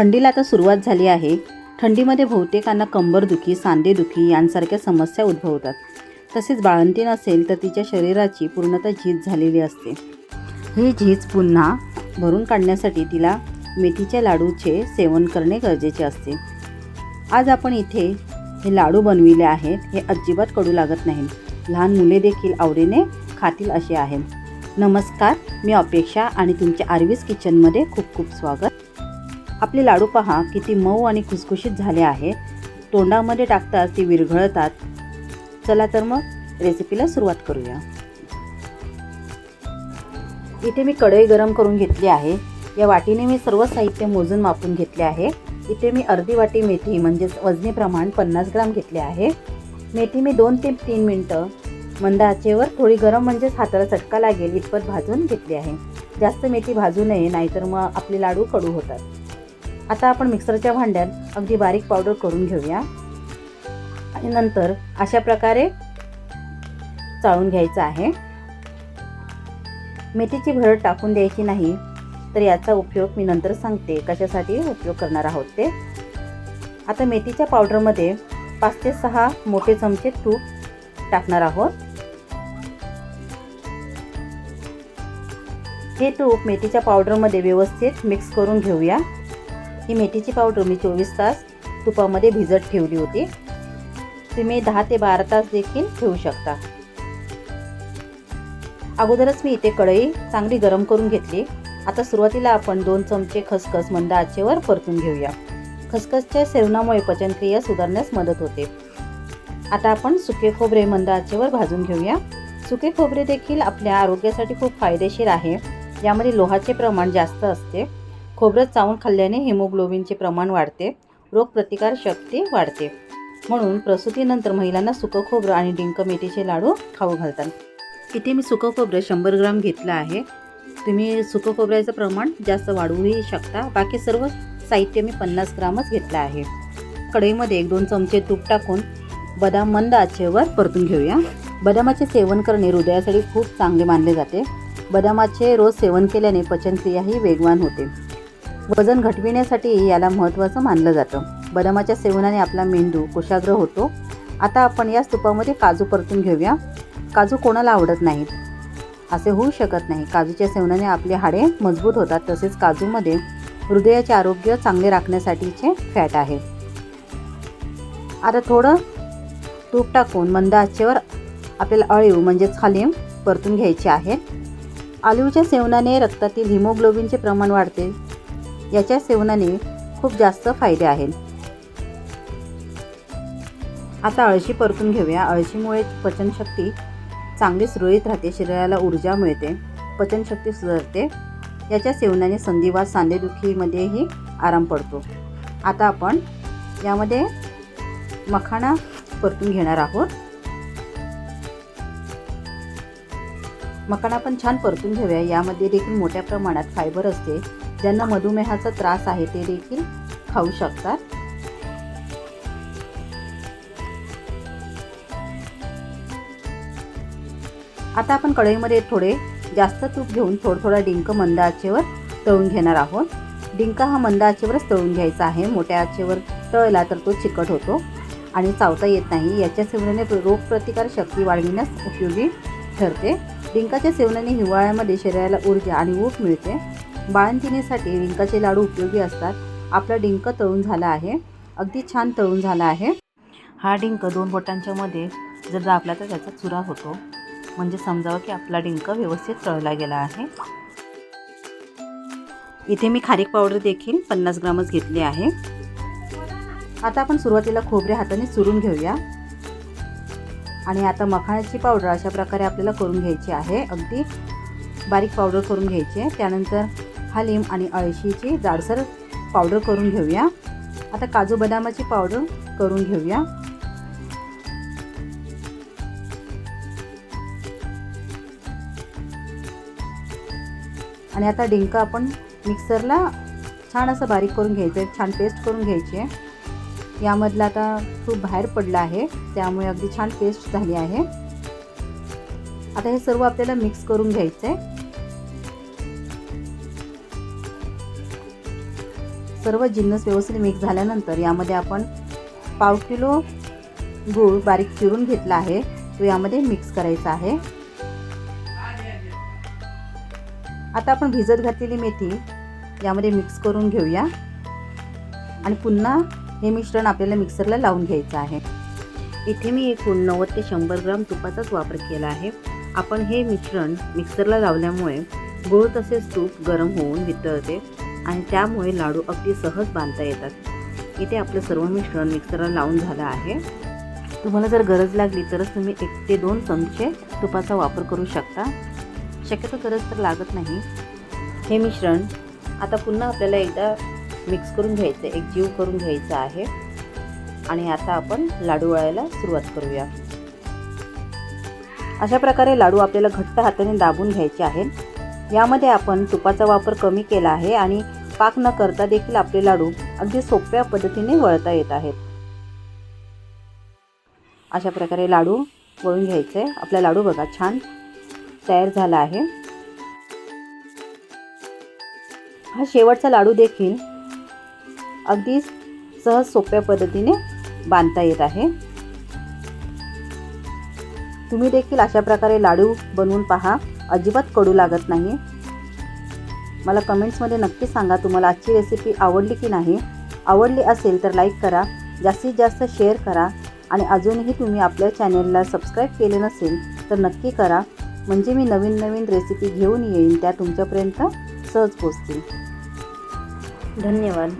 थंडीला आता सुरुवात झाली आहे. थंडीमध्ये बहुतेकांना कंबरदुखी सांधेदुखी यांसारख्या समस्या उद्भवतात. तसेच बाळंतीण असेल तर तिच्या शरीराची पूर्णतः झीज झालेली असते. ही झीज पुन्हा भरून काढण्यासाठी तिला मेथीच्या लाडूचे सेवन करणे गरजेचे असते. आज आपण इथे हे लाडू बनविले आहेत हे अजिबात कडू लागत नाही. लहान मुले देखील आवडीने खातील असे आहेत. नमस्कार मी अपेक्षा आणि तुमच्या आरवीज किचनमध्ये खूप खूप स्वागत. आपले लाडू पहा किती मऊ आणि खुसखुशीत झाले आहेत तोंडामध्ये टाकताच ते विरघळतात. चला तर मग रेसिपीला सुरुवात करूया. इथे मी कढई गरम करून घेतली आहे. या वाटीने मी सर्व साहित्य मोजून मापून घेतले आहे. इथे मी अर्धी वाटी मेथी म्हणजेच वजनी प्रमाण पन्नास ग्राम घेतले आहे. मेथी मी दोन ते तीन मिनटं. मंद आचेवर थोडी गरम म्हणजेच हाताला चटका लागेल इतपत भाजून घेतली आहे. जास्त मेथी भाजू नये नाहीतर मग आपले लाडू कडू होतात. आता आपण मिक्सरच्या भांड्यात अगदी बारीक पावडर करून घेऊया. आणि नंतर अशा प्रकारे चाळून घ्यायचं आहे. मेथीची भरड टाकून द्यायची नाही तर याचा उपयोग मी नंतर सांगते कशासाठी उपयोग करणार आहोत ते. आता मेथीच्या पावडरमध्ये पाच ते सहा मोठे चमचे तूप टाकणार आहोत. हे तूप मेथीच्या पावडरमध्ये व्यवस्थित मिक्स करून घेऊया. ही मेथीची पावडर मी चोवीस तास तुपामध्ये भिजत ठेवली होती. तुम्ही दहा ते बारा तास देखील ठेवू शकता. अगोदरच मी इथे कढई चांगली गरम करून घेतली. आता सुरुवातीला आपण दोन चमचे खसखस मंद आचेवर परतून घेऊया. खसखसच्या सेवनामुळे पचनक्रिया सुधारण्यास मदत होते. आता आपण सुके खोबरे मंद आचेवर भाजून घेऊया. सुके खोबरे देखील आपल्या आरोग्यासाठी खूप फायदेशीर आहे. यामध्ये लोहाचे प्रमाण जास्त असते. खोबरं चावून खाल्ल्याने हिमोग्लोबिनचे प्रमाण वाढते रोगप्रतिकार शक्ती वाढते. म्हणून प्रसूतीनंतर महिलांना सुकं खोबरं आणि डिंक मेथीचे लाडू खाऊ घालतात. इथे मी सुकं खोबरं शंभर ग्राम घेतलं आहे. तुम्ही सुकं खोबऱ्याचं प्रमाण जास्त वाढवूही शकता. बाकी सर्व साहित्य मी पन्नास ग्रामच घेतलं आहे. कढईमध्ये एक दोन चमचे तूप टाकून बदाम मंद आचेवर परतून घेऊया. बदामाचे सेवन करणे हृदयासाठी खूप चांगले मानले जाते. बदामाचे रोज सेवन केल्याने पचनक्रियाही वेगवान होते. वजन घटविण्यासाठी याला महत्त्वाचं मानलं जातं. बदामाच्या सेवनाने आपला मेंदू कुशाग्र होतो. आता आपण या स्तूपामध्ये काजू परतून घेऊया. काजू कोणाला आवडत नाहीत? असे होऊ शकत नाही. काजूच्या सेवनाने आपले हाडे मजबूत होतात. तसेच काजूमध्ये हृदयाचे आरोग्य चांगले राखण्यासाठीचे फॅट आहे. आता थोडं तूप टाकून मंद आचेवर आपल्याला अळीव म्हणजेच हालीम परतून घ्यायचे आहे. आलिवच्या सेवनाने रक्तातील हिमोग्लोबिनचे प्रमाण वाढते. याच्या सेवनाने खूप जास्त फायदे आहेत. आता अळशी परतून घेऊया. अळशीमुळे पचनशक्ती चांगली सुरळीत राहते. शरीराला ऊर्जा मिळते. पचनशक्ती सुधारते. याच्या सेवनाने संधिवात सांधेदुखीमध्येही आराम पडतो. आता आपण यामध्ये मखाणा परतून घेणार आहोत. मखाणा पण छान परतून घेऊया. यामध्ये देखील मोठ्या प्रमाणात फायबर असते. ज्यांना मधुमेहाचा त्रास आहे ते देखील खाऊ शकतात. आता आपण कढईमध्ये थोडे जास्त तूप घेऊन थोडं थोडा डिंक मंद आचेवर तळून घेणार आहोत. डिंक हा मंद आचेवरच तळून घ्यायचा आहे. मोठ्या आचेवर तळला तर तो चिकट होतो आणि चावता येत नाही. याच्या सेवनाने रोगप्रतिकार शक्ती वाढविण्यास उपयोगी ठरते. डिंकाच्या सेवनाने हिवाळ्यामध्ये शरीराला ऊर्जा आणि ऊब मिळते. बाळंतिणीसाठी डिंकाचे लाडू उपयोगी असतात. आपला डिंक तळून झाला आहे. अगदी छान तळून झाला आहे. हा डिंक दोन बोटांच्या मध्ये जर दाबला तर त्याचा चुरा होतो. म्हणजे समजावं की आपला डिंक व्यवस्थित तळला गेला आहे. इथे मी खारीक पावडर देखील पन्नास ग्रामच घेतली आहे. आता आपण सुरुवातीला खोबरे हाताने चुरून घेऊया. आणि आता मखाण्याची पावडर अशा प्रकारे आपल्याला करून घ्यायची आहे. अगदी बारीक पावडर करून घ्यायची आहे. त्यानंतर हलीम आणि अळशीची जाडसर पावडर करून घेऊया. आता काजू बदामाची पावडर करून घेऊया. आणि आता डिंक आपण मिक्सरला छान असं बारीक करून घ्यायचं आहे छान पेस्ट करून घ्यायची आहे यामधला आता खूप बाहेर पडला आहे त्यामुळे अगदी छान पेस्ट झाली आहे. आता हे सर्व आपल्याला मिक्स करून घ्यायचं आहे सर्व जिन्नस व्यवस्थित मिक्स झाल्यानंतर यामध्ये आपण पाव किलो गूळ बारीक चिरून घेतला आहे. तो यामध्ये मिक्स करायचा आहे. आता आपण भिजत घातलेली मेथी यामध्ये मिक्स करून घेऊया. आणि पुन्हा हे मिश्रण आपल्याला मिक्सरला लावून घ्यायचं आहे. इथे मी एकूण नव्वद ते शंभर ग्राम तुपाचाच वापर केला आहे. आपण हे मिश्रण मिक्सरला लावल्यामुळे गूळ तसेच तूप गरम होऊन वितळते. आणि त्यामुळे लाडू अगदी सहज बांधता येतात. इथे आपलं सर्व मिश्रण मिक्सरला लावून झालं आहे. तुम्हाला जर गरज लागली तरच तुम्ही एक ते दोन चमचे तुपाचा वापर करू शकता. शक्यतो गरज तर लागत नाही. हे मिश्रण आता पुन्हा आपल्याला एकदा मिक्स करून घ्यायचं एक जीव करून घ्यायचा आहे. आणि आता आपण लाडू वळायला सुरुवात करूया. अशा प्रकारे लाडू आपल्याला घट्ट हाताने दाबून घ्यायचे आहेत. यामध्ये आपण तुपाचा वापर कमी केला आहे आणि पाक न करता देखील आपले लाडू अगदी सोप्या पद्धतीने वळता येत आहेत. अशा प्रकारे लाडू वळून घ्यायचे. आपला लाडू बघा छान तयार झाला आहे. हा शेवटचा लाडू देखील अगदी सहज सोप्या पद्धतीने बांधता येत आहे. तुम्ही देखील अशा प्रकारे लाडू बनवून पहा. अजिबात कडू लागत नाही. मला कमेंट्समध्ये नक्की सांगा तुम्हाला आजची रेसिपी आवडली की नाही. आवडली असेल तर लाईक करा जास्तीत जास्त शेअर करा आणि अजूनही तुम्ही आपल्या चॅनेलला सबस्क्राईब केले नसेल तर नक्की करा. म्हणजे मी नवीन नवीन रेसिपी घेऊन येईन त्या तुमच्यापर्यंत सहज पोचतील. धन्यवाद.